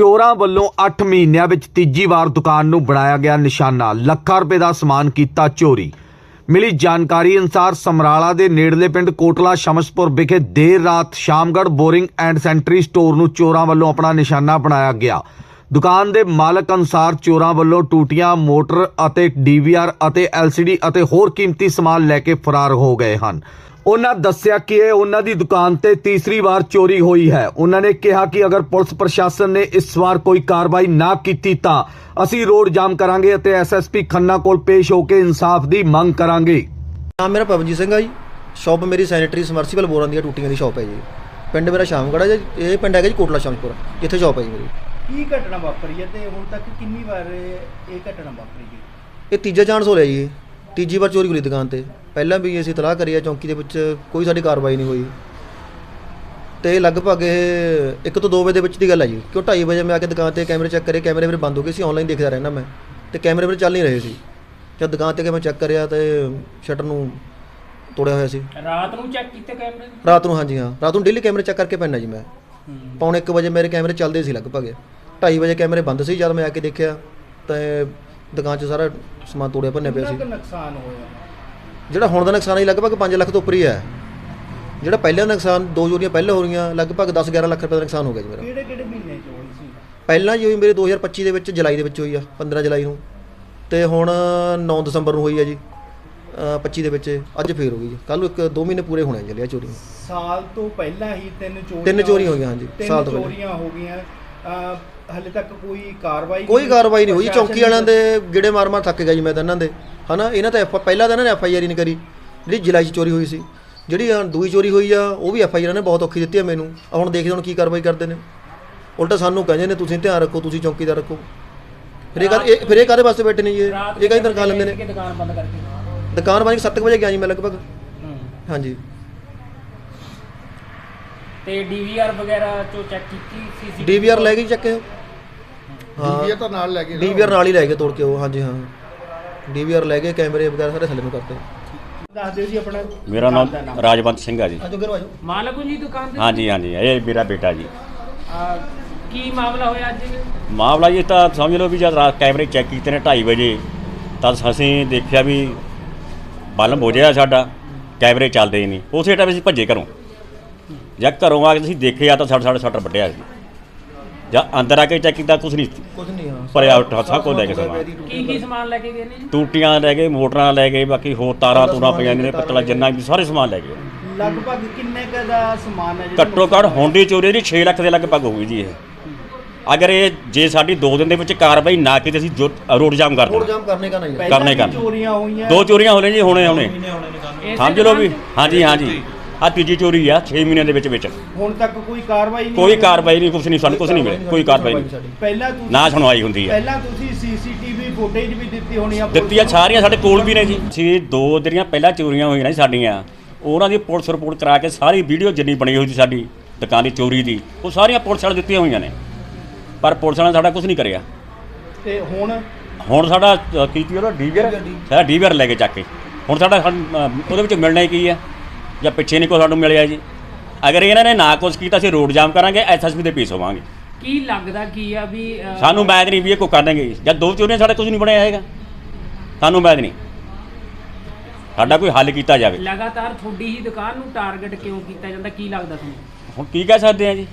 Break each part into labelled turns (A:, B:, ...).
A: ਚੋਰਾਂ ਵੱਲੋਂ 8 ਮਹੀਨਿਆਂ ਵਿੱਚ ਤੀਜੀ ਵਾਰ ਦੁਕਾਨ ਨੂੰ ਬਣਾਇਆ ਗਿਆ ਨਿਸ਼ਾਨਾ। ਲੱਖਾਂ ਰੁਪਏ ਦਾ ਸਮਾਨ ਕੀਤਾ ਚੋਰੀ। ਮਿਲੀ ਜਾਣਕਾਰੀ ਅਨੁਸਾਰ ਸਮਰਾਲਾ ਦੇ ਨੇੜਲੇ ਪਿੰਡ ਕੋਟਲਾ ਸ਼ਮਸਪੁਰ ਵਿਖੇ ਦੇਰ ਰਾਤ Shamgarh boring and sanitary store ਨੂੰ ਚੋਰਾਂ ਵੱਲੋਂ ਆਪਣਾ ਨਿਸ਼ਾਨਾ ਬਣਾਇਆ ਗਿਆ। ਦੁਕਾਨ ਦੇ ਮਾਲਕ ਅਨੁਸਾਰ ਚੋਰਾਂ ਵੱਲੋਂ ਟੂਟੀਆਂ, ਮੋਟਰ ਅਤੇ ਡੀਵੀਆਰ ਅਤੇ ਐਲਸੀਡੀ ਅਤੇ ਹੋਰ ਕੀਮਤੀ ਸਮਾਨ ਲੈ ਕੇ ਫਰਾਰ ਹੋ ਗਏ ਹਨ। ਉਹਨਾਂ ਦੱਸਿਆ ਕਿ ਇਹ ਉਹਨਾਂ ਦੀ ਦੁਕਾਨ ਤੇ ਤੀਸਰੀ ਵਾਰ ਚੋਰੀ ਹੋਈ ਹੈ। ਉਹਨਾਂ ਨੇ ਕਿਹਾ ਕਿ ਅਗਰ ਪੁਲਿਸ ਪ੍ਰਸ਼ਾਸਨ ਨੇ ਇਸ ਵਾਰ ਕੋਈ ਕਾਰਵਾਈ ਨਾ ਕੀਤੀ ਤਾਂ ਅਸੀਂ ਰੋਡ ਜਾਮ ਕਰਾਂਗੇ ਅਤੇ ਐਸਐਸਪੀ ਖੰਨਾ ਕੋਲ ਪੇਸ਼ ਹੋ ਕੇ ਇਨਸਾਫ ਦੀ ਮੰਗ ਕਰਾਂਗੇ।
B: ਨਾਮ ਮੇਰਾ ਪਵਨਜੀਤ ਸਿੰਘ ਆ ਜੀ। ਸ਼ਾਪ ਮੇਰੀ ਸੈਨੀਟਰੀ ਸਮਰਸੀਬਲ ਬੋਰਾਂ ਦੀਆਂ ਟੂਟੀਆਂ ਦੀ ਸ਼ਾਪ ਹੈ ਜੀ। ਪਿੰਡ ਮੇਰਾ ਸ਼ਾਮਗੜਾ ਜੀ। ਇਹ ਪਿੰਡ ਹੈਗਾ ਜੀ ਕੋਟਲਾ ਸ਼ਾਮਪੁਰ ਜਿੱਥੇ ਸ਼ਾਪ ਹੈ ਜੀ ਮੇਰੀ।
C: ਕੀ ਘਟਨਾ ਵਾਪਰੀ ਹੈ ਤੇ ਹੁਣ ਤੱਕ ਕਿੰਨੀ ਵਾਰ ਇਹ ਘਟਨਾ ਵਾਪਰੀ ਹੈ?
B: ਇਹ ਤੀਜਾ ਚਾਂਸ ਹੋ ਰਿਹਾ ਜੀ ਇਹ। ਤੀਜੀ ਵਾਰ ਚੋਰੀ ਹੋਈ ਦੁਕਾਨ ਤੇ। ਪਹਿਲਾਂ ਵੀ ਅਸੀਂ ਤਲਾਹ ਕਰੀ ਆ ਚੌਂਕੀ ਦੇ ਵਿੱਚ ਕੋਈ ਸਾਡੀ ਕਾਰਵਾਈ ਨਹੀਂ ਹੋਈ। ਤੇ ਲਗਭਗ ਇਹ 1 ਤੋਂ 2 ਵਜੇ ਦੇ ਵਿੱਚ ਦੀ ਗੱਲ ਹੈ ਜੀ। ਕਿਉਂ 2:30 ਵਜੇ ਮੈਂ ਆ ਕੇ ਦੁਕਾਨ ਤੇ ਕੈਮਰੇ ਚੈੱਕ ਕਰੇ ਕੈਮਰੇ ਮੇਰੇ ਬੰਦ ਹੋ ਗਏ ਸੀ ਆਨਲਾਈਨ ਦੇਖਦਾ ਰਹਿਣਾ ਮੈਂ। ਤੇ ਕੈਮਰੇ ਮੇਰੇ ਚੱਲ ਨਹੀਂ ਰਹੇ ਸੀ। ਜਦ ਦੁਕਾਨ ਤੇ ਕਿ ਮੈਂ ਚੈੱਕ ਕਰਿਆ ਤੇ ਸ਼ਟਰ ਨੂੰ ਤੋੜਿਆ ਹੋਇਆ ਸੀ।
D: ਰਾਤ ਨੂੰ ਚੈੱਕ ਕੀਤੇ ਕੈਮਰੇ?
B: ਰਾਤ ਨੂੰ ਹਾਂਜੀ ਹਾਂ। ਰਾਤ ਨੂੰ ਡੇਲੀ ਕੈਮਰੇ ਚੈੱਕ ਕਰਕੇ ਪੈਣਾ ਜੀ ਮੈਂ। ਪੌਣੇ 1 ਵਜੇ ਮੇਰੇ ਕੈਮਰੇ ਚੱਲਦੇ ਸੀ ਲਗਭਗ। 2:30 ਵਜੇ ਕੈਮਰੇ ਬੰਦ ਸੀ ਜਦ ਮੈਂ ਆ ਕੇ ਦੇਖਿਆ ਤੇ ਦੁਕਾਨ 'ਚ ਸਾਰਾ ਸਮਾਨ ਤੋੜਿਆ ਭੰਨਿਆ ਪਿਆ
C: ਕਿੰਨਾ
B: ਸੀ
C: ਕੁ ਨੁਕਸਾਨ ਹੋਇਆ?
B: ਜਿਹੜਾ ਹੁਣ ਦਾ ਨੁਕਸਾਨ ਹੈ ਲਗਭਗ 5 ਲੱਖ ਤੋਂ ਉੱਪਰ ਹੀ ਹੈ। ਜਿਹੜਾ ਪਹਿਲਾਂ ਦਾ ਨੁਕਸਾਨ ਦੋ ਚੋਰੀਆਂ ਪਹਿਲਾਂ ਹੋ ਰਹੀਆਂ ਲਗਭਗ 10 11 ਲੱਖ ਰੁਪਏ ਦਾ ਨੁਕਸਾਨ ਹੋ ਗਿਆ ਜੀ ਮੇਰਾ।
C: ਕਿਹੜੇ ਕਿਹੜੇ ਮਹੀਨੇ ਚ ਹੋਈ ਸੀ?
B: ਪਹਿਲਾਂ ਜੀ ਹੋਈ ਮੇਰੇ 2025 ਦੇ ਵਿੱਚ ਜੁਲਾਈ ਦੇ ਵਿੱਚ ਹੋਈ ਆ 15 ਜੁਲਾਈ ਨੂੰ। ਤੇ ਹੁਣ 9 ਦਸੰਬਰ ਨੂੰ ਹੋਈ ਆ ਜੀ ਅ, 25 ਦੇ ਵਿੱਚ ਅੱਜ ਫੇਰ ਹੋ ਗਈ ਜੀ। ਕੱਲ ਨੂੰ ਇੱਕ 2 ਮਹੀਨੇ ਪੂਰੇ ਹੋਣੇ ਚੱਲਿਆ ਚੋਰੀ
C: ਸਾਲ ਤੋਂ ਪਹਿਲਾਂ ਹੀ ਤਿੰਨ ਚੋਰੀਆਂ
B: ਤਿੰਨ ਚੋਰੀਆਂ ਹੋਈਆਂ, ਹਾਂਜੀ,
C: ਤਿੰਨ
B: ਸਾਲ ਤੋਂ ਪਹਿਲਾਂ।
C: ਚੋਰੀਆਂ ਹੋ ਗਈਆਂ। ਹਲੇ ਤੱਕ ਕੋਈ ਕਾਰਵਾਈ
B: ਕੋਈ ਕਾਰਵਾਈ ਨਹੀਂ ਹੋਈ। ਚੌਂਕੀ ਵਾਲਿਆਂ ਦੇ ਗਿੜੇ ਮਾਰ ਮਾਰ ਥੱਕ ਗਿਆ ਜੀ ਮੈਂ ਤਾਂ ਇਹਨਾਂ ਦੇ। ਹਨਾ ਇਹਨਾਂ ਤਾਂ ਪਹਿਲਾਂ ਤਾਂ ਇਹਨਾਂ ਨੇ ਐਫ ਆਈ ਆਰ ਹੀ ਨਹੀਂ ਕਰੀ। ਜਿਹੜੀ ਜੁਲਾਈ 'ਚ ਚੋਰੀ ਹੋਈ ਸੀ। ਜਿਹੜੀ ਦੂਈ ਚੋਰੀ ਹੋਈ ਆ ਉਹ ਵੀ ਐਫ ਆਈ ਆਰ ਨੇ ਬਹੁਤ ਔਖੀ ਦਿੱਤੀ ਆ ਮੈਨੂੰ। ਹੁਣ ਦੇਖਦੇ ਹੁਣ ਕੀ ਕਾਰਵਾਈ ਕਰਦੇ ਨੇ। ਉਲਟਾ ਸਾਨੂੰ ਕਹਿੰਦੇ ਨੇ ਤੁਸੀਂ ਧਿਆਨ ਰੱਖੋ ਤੁਸੀਂ ਚੌਂਕੀਦਾਰ ਰੱਖੋ। ਫਿਰ ਇਹ ਕਰ ਇਹ ਫਿਰ ਇਹ ਕਾਹਦੇ ਵਾਸਤੇ ਬੈਠੇ ਨੇ ਜੀ? ਇਹ ਇਹ ਕਈ ਤਨਖਾਹ ਲੈਂਦੇ ਨੇ?
D: ਦੁਕਾਨ ਬੰਦ ਕਰਕੇ
B: ਦੁਕਾਨ ਬੰਦ 7 ਵਜੇ ਗਿਆ ਜੀ ਮੈਂ ਲਗਭਗ।
D: ਹੂੰ।
B: ਹਾਂਜੀ।
D: ਤੇ ਡੀਵੀਆਰ ਵਗੈਰਾ ਚੋ ਚੈੱਕ ਕੀਤੀ ਸੀਸੀ
B: ਡੀਵੀਆਰ ਲੈ ਗਏ ਚੱਕੇ। ਹਾਂ
E: ਡੀਵੀਆਰ ਤਾਂ ਨਾਲ ਲੈ ਕੇ
B: ਡੀਵੀਆਰ ਨਾਲ ਹੀ ਲੈ ਕੇ ਤੋੜ ਕੇ ਉਹ ਹਾਂਜੀ ਹਾਂ। ਡੀਵੀਆਰ ਲੈ ਗਏ ਕੈਮਰੇ ਵਗੈਰਾ ਸਾਰੇ ਥੱਲੇ ਨੂੰ ਕਰਤੇ।
C: ਦੱਸ ਦਿਓ ਜੀ ਆਪਣਾ।
F: ਮੇਰਾ ਨਾਮ ਰਾਜਵੰਤ ਸਿੰਘ ਆ ਜੀ।
B: ਆਜੋ ਗਰੋ ਆਜੋ
D: ਮਾਲਕ ਹੋ ਜੀ ਦੁਕਾਨ ਦੇ
F: ਹਾਂਜੀ ਹਾਂਜੀ ਇਹ ਮੇਰਾ ਬੇਟਾ ਜੀ।
D: ਆ, ਕੀ ਮਾਮਲਾ ਹੋਇਆ ਅੱਜ?
F: ਮਾਮਲਾ ਜੀ ਤਾਂ ਸਮਝ ਲਓ ਵੀ ਜਦ ਰਾਤ ਕੈਮਰੇ ਚੈੱਕ ਕੀਤੇ ਨੇ 2:30 ਵਜੇ ਤਾਂ ਅਸੀਂ ਦੇਖਿਆ ਵੀ ਬਲਬ ਹੋ ਸਾਡਾ ਕੈਮਰੇ ਚੱਲਦੇ ਹੀ ਨਹੀਂ। ਉਸੇ ਟਾਈਮ ਅਸੀਂ ਭੱਜੇ ਘਰੋਂ। ਜਦ ਘਰੋਂ ਆ ਕੇ ਅਸੀਂ ਦੇਖਿਆ ਤਾਂ ਸਾਡਾ ਸਾਡਾ ਸ਼ਟਰ ਵੱਢਿਆ ਸੀ। ਜਾਂ ਅੰਦਰ ਆ ਕੇ ਚੈੱਕ ਕੀਤਾ ਕੁਝ ਨਹੀਂ।
B: ਕੁਝ ਨਹੀਂ ਹਾਂ।
F: ਭਰਿਆ ਉੱਠਾ ਸਭ ਕੁਝ ਲੈ ਕੇ ਸਮਾਨ।
D: ਕੀ ਕੀ ਸਮਾਨ ਲੈ ਕੇ ਗਏ ਨੇ?
F: ਟੂਟੀਆਂ ਲੈ ਗਏ ਮੋਟਰਾਂ ਲੈ ਗਏ ਬਾਕੀ ਹੋਰ ਤਾਰਾਂ ਤੂਰਾਂ ਪਈਆਂ ਨੇ ਪੱਤਲਾ ਜਿੰਨਾ ਵੀ ਸਾਰੇ ਸਮਾਨ ਲੈ ਗਏ।
C: ਲਗਭਗ ਕਿੰਨੇ ਕ ਦਾ ਸਮਾਨ ਹੈ ਜਿਹੜਾ
F: ਘੱਟੋ ਘੱਟ ਹੁੰਡੀ ਚੋਰੀ ਦੀ 6 ਲੱਖ ਦੇ ਲਗਭਗ ਹੋਊਗੀ ਜੀ ਇਹ। ਅਗਰ ਇਹ ਜੇ ਸਾਡੀ 2 ਦਿਨ ਦੇ ਵਿੱਚ ਕਾਰਵਾਈ ਨਾ ਕੀਤੀ ਅਸੀਂ ਜੋ- ਰੋਡ ਜਾਮ ਕਰ
B: ਰੋਡ
F: ਦੇਣਾ।
B: ਜਾਮ ਕਰਨੇ ਕਾ ਨਹੀਂ ਹੈ।
F: ਕਰਨੇ
C: ਵੀ
F: ਕਰਨ।
C: ਚੋਰੀਆਂ ਹੋਈਆਂ।
F: ਦੋ ਚੋਰੀਆਂ ਹੋ ਰਹੀਆਂ ਜੀ ਹੁਣੇ ਹੁਣੇ। ਸਮਝ ਲਓ ਵੀ? ਹਾਂਜੀ ਹਾਂਜੀ। ਆ ਤੀਜੀ ਚੋਰੀ ਆ 6 ਮਹੀਨਿਆਂ ਦੇ ਵਿੱਚ ਵਿੱਚ।
C: ਹੁਣ ਤੱਕ ਕੋਈ ਕਾਰਵਾਈ ਨਹੀਂ
F: ਕੋਈ
C: ਹੋਈ।
F: ਕਾਰਵਾਈ ਨਹੀਂ ਕੁਝ ਨਹੀਂ ਸਾਨੂੰ ਕੁਝ ਨਹੀਂ ਮਿਲਿਆ। ਕੋਈ ਕਾਰਵਾਈ ਨਹੀਂ।
C: ਪਹਿਲਾਂ ਤੁਸੀਂ
F: ਨਾ ਸੁਣਵਾਈ ਹੁੰਦੀ ਹੈ
C: ਪਹਿਲਾਂ ਤੁਸੀਂ ਸੀਸੀਟੀਵੀ ਫੁਟੇਜ ਵੀ ਦਿੱਤੀ ਹੋਣੀ ਆ ਪੁਲਿਸ
F: ਦਿੱਤੀਆਂ
C: ਨੂੰ।
F: ਸਾਰੀਆਂ ਸਾਡੇ ਕੋਲ ਵੀ ਨੇ ਜੀ। ਅਸੀਂ ਦੋ ਜਿਹੜੀਆਂ ਪਹਿਲਾਂ ਚੋਰੀਆਂ ਹੋਈਆਂ ਨੇ ਸਾਡੀਆਂ ਉਹਨਾਂ ਦੀ ਪੁਲਿਸ ਰਿਪੋਰਟ ਕਰਾ ਕੇ ਸਾਰੀ ਵੀਡੀਓ ਜਿੰਨੀ ਬਣੀ ਹੋਈ ਸੀ ਸਾਡੀ ਦੁਕਾਨ ਦੀ ਚੋਰੀ ਦੀ ਉਹ ਸਾਰੀਆਂ ਪੁਲਿਸ ਵਾਲੇ ਦਿੱਤੀਆਂ ਹੋਈਆਂ ਨੇ। ਪਰ ਪੁਲਿਸ ਵਾਲਿਆਂ ਨੇ ਸਾਡਾ ਕੁਝ ਨਹੀਂ ਕਰਿਆ।
C: ਤੇ ਹੁਣ?
F: ਹੁਣ ਸਾਡਾ ਅ, ਕੀ ਕੀ ਉਹਦਾ ਡੀਵੀਆਰ? ਸਾਡਾ ਡੀਵੀਆਰ ਲੈ ਕੇ ਚੱਕ ਕੇ। ਹੁਣ ਸਾਡਾ ਸਾਨੂੰ, ਅ, ਉਹਦੇ ਵਿੱਚ ਮਿਲਣਾ ਹੀ ਕੀ ਹੈ ਜਾਂ ਪਿੱਛੇ ਨਹੀਂ ਕੋਈ ਸਾਨੂੰ ਮਿਲਿਆ ਜੀ। ਅਗਰ ਇਹਨਾਂ ਨੇ ਨਾ ਕੁਛ ਕੀਤਾ ਅਸੀਂ ਰੋਡ ਜਾਮ ਕਰਾਂਗੇ ਐਸਐਸਪੀ ਦੇ ਪੀਸ ਹੋਵਾਂਗੇ।
D: ਕੀ ਲੱਗਦਾ ਕੀ ਆ ਵੀ
F: ਸਾਨੂੰ ਮੈਦ ਨਹੀਂ ਵੀ ਇਹ ਕੋਈ ਕਰ ਦੇਣਗੇ ਜਦ ਦੋ ਚੋਰੀਆਂ ਸਾਡਾ ਕੁਝ ਨਹੀਂ ਬਣਿਆ ਹੈਗਾ। ਸਾਨੂੰ ਮੈਦ ਨਹੀਂ। ਸਾਡਾ ਕੋਈ ਹੱਲ ਕੀਤਾ ਜਾਵੇ।
D: ਲਗਾਤਾਰ ਤੁਹਾਡੀ ਹੀ ਦੁਕਾਨ ਨੂੰ ਟਾਰਗੇਟ ਕਿਉਂ ਕੀਤਾ ਜਾਂਦਾ? ਕੀ ਲੱਗਦਾ ਤੁਹਾਨੂੰ?
F: ਹੁਣ ਕੀ ਕਹਿ ਸਕਦੇ ਆ ਜੀ?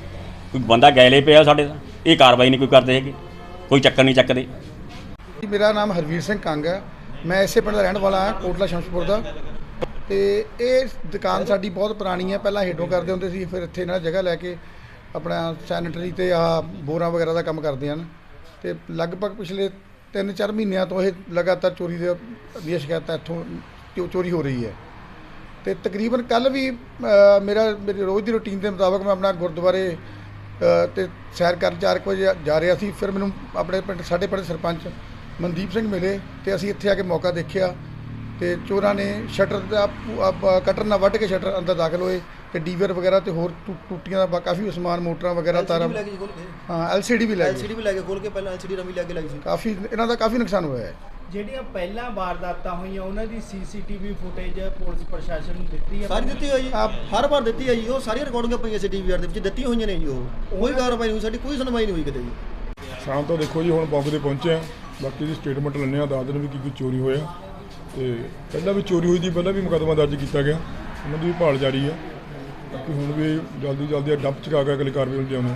F: ਕੋਈ ਬੰਦਾ ਗੈਲੇ ਪਿਆ ਸਾਡੇ ਦਾ। ਇਹ ਕਾਰਵਾਈ ਨਹੀਂ ਕੋਈ ਕਰਦੇ ਹੈਗੇ। ਕੋਈ ਚੱਕਰ ਨਹੀਂ ਚੱਕਦੇ।
E: ਮੇਰਾ ਨਾਮ ਹਰਵੀਰ ਸਿੰਘ ਕੰਗ ਹੈ। ਮੈਂ ਇਸੇ ਪਿੰਡ ਦਾ ਰਹਿਣ ਵਾਲਾ ਹਾਂ ਕੋਟਲਾ ਸ਼ਮਸ਼ਪੁਰ ਦਾ। ਤੇ ਇਹ ਦੁਕਾਨ ਸਾਡੀ ਬਹੁਤ ਪੁਰਾਣੀ ਹੈ ਪਹਿਲਾਂ ਹੇਡੋਂ ਕਰਦੇ ਹੁੰਦੇ ਸੀ ਫਿਰ ਇੱਥੇ ਇਹਨਾਂ ਜਗ੍ਹਾ ਲੈ ਕੇ ਆਪਣਾ ਸੈਨੀਟਰੀ ਤੇ ਆ ਬੋਰਾਂ ਵਗੈਰਾ ਦਾ ਕੰਮ ਕਰਦੇ ਹਨ। ਤੇ ਲਗਭਗ ਪਿਛਲੇ 3-4 ਮਹੀਨਿਆਂ ਤੋਂ ਇਹ ਲਗਾਤਾਰ ਚੋਰੀ ਦੇ ਦੀਆਂ ਸ਼ਿਕਾਇਤਾਂ ਇੱਥੋਂ ਚੋਰੀ ਹੋ ਰਹੀ ਹੈ। ਤੇ ਤਕਰੀਬਨ ਕੱਲ ਵੀ ਮੇਰਾ ਮੇਰੀ ਰੋਜ਼ ਦੀ ਰੁਟੀਨ ਦੇ ਮੁਤਾਬਕ ਮੈਂ ਆਪਣਾ ਗੁਰਦੁਆਰੇ ਤੇ ਸੈਰ ਕਰਨ 4 ਵਜੇ ਜਾ ਰਿਹਾ ਸੀ। ਫਿਰ ਮੈਨੂੰ ਆਪਣੇ ਪਿੰਡ ਸਾਡੇ ਪਿੰਡ ਸਰਪੰਚ ਮਨਦੀਪ ਸਿੰਘ ਮਿਲੇ ਤੇ ਅਸੀਂ ਇੱਥੇ ਆ ਕੇ ਮੌਕਾ ਦੇਖਿਆ। ਤੇ ਚੋਰਾਂ ਨੇ ਸ਼ਟਰ ਦਾ ਕਟਰ ਨਾਲ ਵੱਢ ਕੇ ਸ਼ਟਰ ਅੰਦਰ ਦਾਖਲ ਹੋਏ ਤੇ ਡੀਵਰ ਵਗੈਰਾ ਤੇ ਹੋਰ ਟੂਟੀਆਂ ਦਾ ਕਾਫੀ ਸਮਾਨ ਮੋਟਰਾਂ ਵਗੈਰਾ ਤਾਰਾਂ ਹਾਂ ਐਲਸੀਡੀ ਵੀ ਲੈ ਗਏ।
B: ਐਲਸੀਡੀ ਵੀ ਲੈ ਕੇ ਖੋਲ ਕੇ ਪਹਿਲਾਂ ਐਲਸੀਡੀ ਰਮੀ ਲੈ ਕੇ ਲਾਈ ਸੀ।
E: ਕਾਫੀ ਇਹਨਾਂ ਦਾ ਕਾਫੀ ਨੁਕਸਾਨ ਹੋਇਆ ਹੈ।
C: ਜਿਹੜੀਆਂ ਪਹਿਲਾਂ ਵਾਰਦਾਤਾਂ ਹੋਈਆਂ ਉਹਨਾਂ ਦੀ ਸੀਸੀਟੀਵੀ ਫੁਟੇਜ ਪੁਲਿਸ ਪ੍ਰਸ਼ਾਸਨ ਨੂੰ ਦਿੱਤੀ ਹੈ।
B: ਸਾਰੀ ਦਿੱਤੀ ਹੋਈ ਜੀ। ਹਰ ਵਾਰ ਦਿੱਤੀ ਹੈ ਜੀ। ਉਹ ਸਾਰੀਆਂ ਰਿਕਾਰਡਿੰਗਾਂ ਪਈਆਂ ਸੀ ਡੀਵੀਆਰ ਦੇ ਵਿੱਚ। ਦਿੱਤੀਆਂ ਹੋਈਆਂ ਨੇ ਜੀ ਉਹ। ਕੋਈ ਕਾਰਵਾਈ ਨਹੀਂ ਸਾਡੀ ਕੋਈ ਸੁਣਵਾਈ ਨਹੀਂ ਹੋਈ ਕਿਤੇ ਜੀ।
G: ਸ਼ਾਮ ਤੋਂ ਦੇਖੋ ਜੀ ਹੁਣ ਬੰਬ ਦੇ ਪਹੁੰਚੇ ਆ ਬਾਕੀ ਦੀ ਸਟੇਟਮੈਂਟ ਲੈਣੇ ਆ ਦੱਸ ਦਿਨ ਵੀ ਕੀ ਕੀ ਚੋਰੀ ਹੋਇਆ। ਤੇ ਪਹਿਲਾਂ ਵੀ ਚੋਰੀ ਹੋਈ ਸੀ ਪਹਿਲਾਂ ਵੀ ਮੁਕੱਦਮਾ ਦਰਜ ਕੀਤਾ ਗਿਆ। ਉਹਨਾਂ ਦੀ ਵੀ ਭਾਲ ਜਾਰੀ ਆ। ਬਾਕੀ ਹੁਣ ਵੀ ਜਲਦੀ ਜਲਦੀ ਡੰਪ ਚਕਾ ਕੇ ਅਗਲੀ ਕਾਰਵਾਈ ਨੂੰ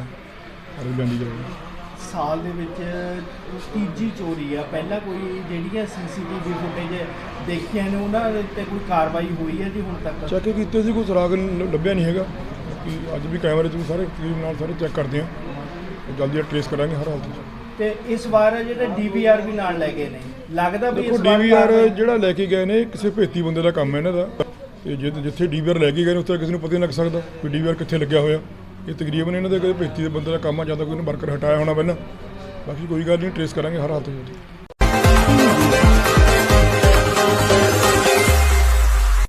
G: ਲੈਂਦੀ ਜਾਊਗੀ।
C: ਸਾਲ ਦੇ ਵਿੱਚ ਤੀਜੀ ਚੋਰੀ ਆ। ਪਹਿਲਾਂ ਕੋਈ ਜਿਹੜੀਆਂ ਸੀਸੀਟੀਵੀ ਫੁਟੇਜ ਦੇਖੀਆਂ ਨੇ ਉਹਨਾਂ ਦੇ ਉੱਤੇ ਕੋਈ ਕਾਰਵਾਈ ਹੋਈ ਹੈ ਜੀ ਹੁਣ ਤੱਕ?
G: ਚੈੱਕ ਕੀਤੇ ਸੀ ਕੋਈ ਸੁਰਾਗ ਲੱਭਿਆ ਨਹੀਂ ਹੈਗਾ। ਬਾਕੀ ਅੱਜ ਵੀ ਕੈਮਰੇ 'ਚ ਵੀ ਸਾਰੇ ਤਕਰੀਬ ਨਾਲ ਸਾਰੇ ਚੈੱਕ ਕਰਦੇ ਆ। ਤੇ ਜਲਦੀ ਟ੍ਰੇਸ ਕਰਾਂਗੇ ਹਰ ਹਾਲਤ 'ਚ
C: ਤੇ ਇਸ ਵਾਰ ਜਿਹੜੇ ਡੀਵੀਆਰ ਵੀ ਨਾਲ ਲੈ ਗਏ ਨੇ। ਲੱਗਦਾ ਵੀ
G: ਦੇਖੋ
C: ਇਸ ਵਾਰ
G: ਡੀਵੀਆਰ ਜਿਹੜਾ ਲੈ ਕੇ ਗਏ ਨੇ ਕਿਸੇ ਭੇਤੀ ਬੰਦੇ ਦਾ ਕੰਮ ਹੈ ਇਹਨਾਂ ਦਾ। ਤੇ ਜਿ- ਜਿੱਥੇ ਡੀਵੀਆਰ ਲੈ ਕੇ ਗਏ ਨੇ ਉੱਥੇ ਕਿਸੇ ਨੂੰ ਪਤਾ ਨਹੀਂ ਲੱਗ ਸਕਦਾ ਵੀ ਡੀਵੀਆਰ ਕਿੱਥੇ ਲੱਗਿਆ ਹੋਇਆ। ਇਹ ਤਕਰੀਬਨ ਇਹਨਾਂ ਦੇ ਕੋਈ ਭੇਤੀ ਦੇ ਬੰਦੇ ਦਾ ਕੰਮ ਆ ਜਾਂ ਤਾਂ ਕੋਈ ਨੇ ਵਰਕਰ ਹਟਾਇਆ ਹੋਣਾ ਪਹਿਲਾਂ। ਬਾਕੀ ਕੋਈ ਗੱਲ ਨਹੀਂ ਟ੍ਰੇਸ ਕਰਾਂਗੇ ਹਰ ਹਾਲਤ 'ਚ